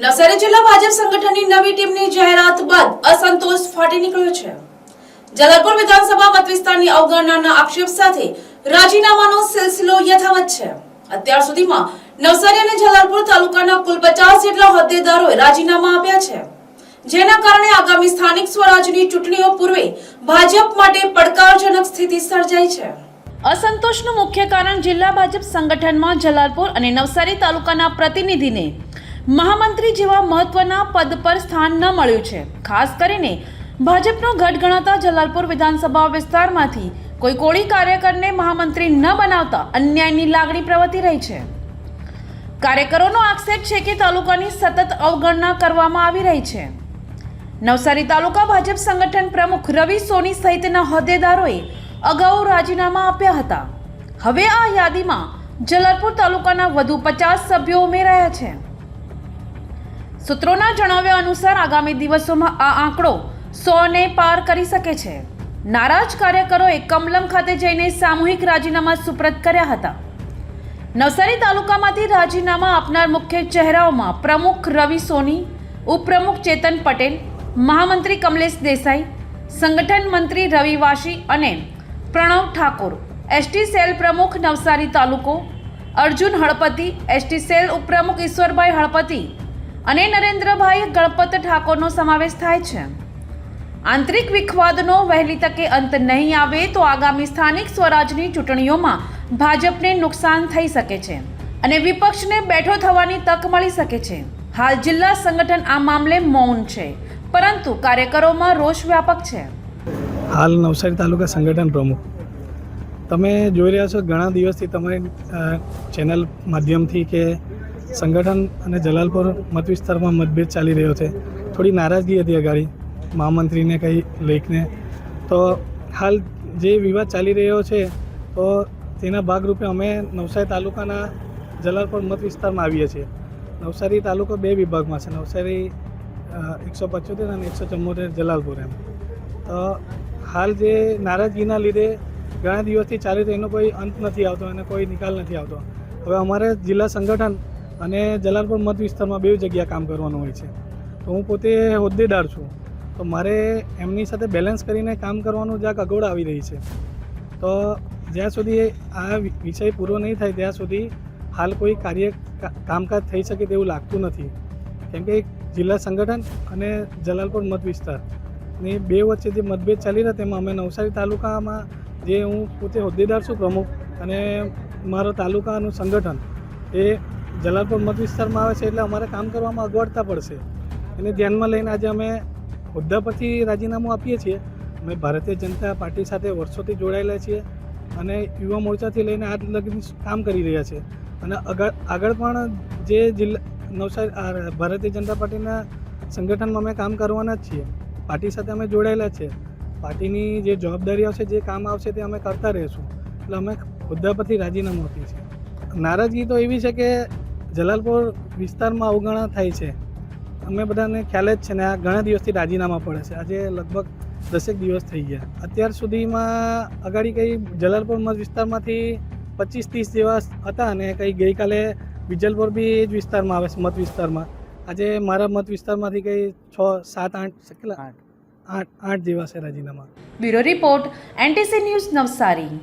નવસારી જિલ્લા ભાજપ સંગઠનની નવી ટીમની જાહેરાત બાદ અસંતોષ ફાટી નીકળ્યો છે. જલાલપુર વિધાનસભા મત વિસ્તારની અવગણનાના આક્ષેપ સાથે રાજીનામાનો સિલસિલો યથાવત છે. અત્યાર સુધીમાં નવસારી અને જલાલપુર તાલુકાના કુલ પચાસ જેટલા હોદ્દેદારોએ રાજીનામા આપ્યા છે. જેના કારણે આગામી સ્થાનિક સ્વરાજની ચૂંટણીઓ પૂર્વે ભાજપ માટે પડકારજનક સ્થિતિ સર્જાઈ છે. અસંતોષનું મુખ્ય કારણ જિલ્લા ભાજપ સંગઠનમાં જલાલપુર અને નવસારી તાલુકાના પ્રતિનિધિને મહામંત્રી જેવા મહત્વના પદ પર સ્થાન ન મળ્યું છે. ખાસ કરીને ભાજપનો ગઢ ગણાતા જલાલપુર વિધાનસભા વિસ્તારમાંથી કોઈ કોળી કાર્યકરને મહામંત્રી ન બનાવતા અન્યાયની લાગણી પ્રવર્તી રહી છે. કાર્યકરોનો આક્ષેપ છે કે તાલુકાની સતત અવગણના કરવામાં આવી રહી છે. નવસારી તાલુકા ભાજપ સંગઠન પ્રમુખ રવિ સોની સહિતના હોદ્દેદારોએ અગાઉ રાજીનામા આપ્યા હતા. હવે આ યાદીમાં જલાલપુર તાલુકાના વધુ પચાસ સભ્યો ઉમેરાયા છે. સૂત્રોના જણાવ્યા અનુસાર આગામી દિવસોમાં આ આંકડો સોને પાર કરી શકે છે. નારાજ કાર્યકરોએ કમલમ ખાતે જઈને સામૂહિક રાજીનામા સુપ્રત કર્યા હતા. નવસારી તાલુકામાંથી રાજીનામા આપનાર મુખ્ય ચહેરાઓમાં પ્રમુખ રવિ સોની, ઉપપ્રમુખ ચેતન પટેલ, મહામંત્રી કમલેશ દેસાઈ, સંગઠન મંત્રી રવિ વાશી અને પ્રણવ ઠાકોર, એસટી સેલ પ્રમુખ નવસારી તાલુકો, અર્જુન હળપતિ, એસટી સેલ ઉપપ્રમુખ ઈશ્વરભાઈ હળપતિ અને નરેન્દ્રભાઈ ગણપત ઠાકોરનો સમાવેશ થાય છે. આંતરિક વિખવાદનો વહેલી તકે અંત નહીં આવે તો આગામી સ્થાનિક સ્વરાજની ચૂંટણીઓમાં ભાજપને નુકસાન થઈ શકે છે અને વિપક્ષને બેઠો થવાની તક મળી શકે છે. હાલ જિલ્લા સંગઠન આ મામલે મૌન છે, પરંતુ કાર્યકરોમાં રોષ વ્યાપક છે. હાલ નવસારી તાલુકા સંગઠન પ્રમુખ. તમે જોઈ રહ્યા છો, ઘણા દિવસથી તમારી ચેનલ માધ્યમથી કે સંગઠન અને જલાલપુર મત વિસ્તારમાં મતભેદ ચાલી રહ્યો છે. થોડી નારાજગી હતી અગાડી. મહામંત્રીને કંઈ લેખને. તો હાલ જે વિવાદ ચાલી રહ્યો છે, તો તેના ભાગરૂપે અમે નવસારી તાલુકાના જલાલપુર મત વિસ્તારમાં આવીએ છીએ. નવસારી તાલુકો બે વિભાગમાં છે. નવસારી એકસો પંચોતેર અને એકસો ચુમ્મોતેર જલાલપુર એમ. તો હાલ જે નારાજગીના લીધે ઘણા દિવસથી ચાલે તો એનો કોઈ અંત નથી આવતો અને કોઈ નિકાલ નથી આવતો. હવે અમારે જિલ્લા સંગઠન અને જલાલપુર મત વિસ્તારમાં બે જગ્યા કામ કરવાનું હોય છે. તો હું પોતે હોદ્દેદાર છું. તો મારે એમની સાથે બેલેન્સ કરીને કામ કરવાનું જ્યાં અગવડ આવી રહી છે. તો જ્યાં સુધી આ વિષય પૂરો નહીં થાય, ત્યાં સુધી હાલ કોઈ કાર્ય કામકાજ થઈ શકે તેવું લાગતું નથી. કેમ કે જિલ્લા સંગઠન અને જલાલપુર મત વિસ્તારની બે વચ્ચે જે મતભેદ ચાલી રહ્યા તેમાં અમે નવસારી તાલુકામાં જે હું પોતે હોદ્દેદાર છું પ્રમુખ અને મારો તાલુકાનું સંગઠન એ જલાલપુર મત વિસ્તારમાં આવે છે એટલે અમારે કામ કરવામાં અગવડતા પડશે. એને ધ્યાનમાં લઈને આજે અમે હોદ્દા પરથી રાજીનામું આપીએ છીએ. અમે ભારતીય જનતા પાર્ટી સાથે વર્ષોથી જોડાયેલા છીએ અને યુવા મોરચાથી લઈને આજ લગી કામ કરી રહ્યા છે. અને આગળ આગળ પણ જે જિલ્લા, નવસારી ભારતીય જનતા પાર્ટીના સંગઠનમાં અમે કામ કરવાના જ છીએ. પાર્ટી સાથે અમે જોડાયેલા છીએ પાર્ટીની જે જવાબદારી આવશે, જે કામ આવશે તે અમે કરતા રહીશું. એટલે અમે હોદ્દા પરથી રાજીનામું આપીએ છીએ. નારાજગી તો એવી છે કે જલાલપુર વિસ્તારમાં અવગણના થાય છે. અમે બધાને ખ્યાલ જ છે ને આ ઘણા દિવસથી રાજીનામા પડે છે. આજે લગભગ દસેક દિવસ થઈ ગયા. અત્યાર સુધીમાં અગાડી કંઈ જલાલપુર મત વિસ્તારમાંથી પચીસ ત્રીસ જેવા હતા અને કંઈ ગઈકાલે વિજલપોર બી એ જ વિસ્તારમાં આવે છે મત વિસ્તારમાં. આજે મારા મત વિસ્તારમાંથી કંઈ છ સાત આઠ કેટલા? આઠ આઠ જેવા છે રાજીનામા. Bureau report NTC news Navsari.